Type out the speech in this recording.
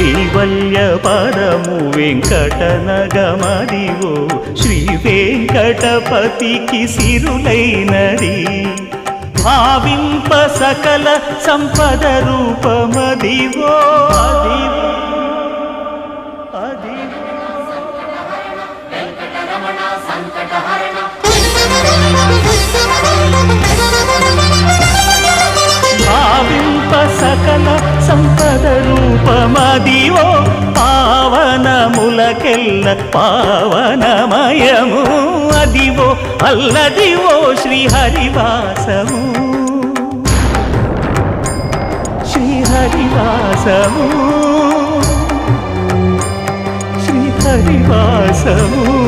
కైవల్య పదము వెంకటనగమదివో శ్రీ వెంకటపతికి సిరులైనది. భావింప సకల సంపద రూపమదివో. అదివో. అదివో భావింప సకల సంపద రూపమదివో పావనములకెల్ల పావనమయము. అదివో అల్లదివో శ్రీహరివాసము. శ్రీహరివాసము. శ్రీహరివాసము.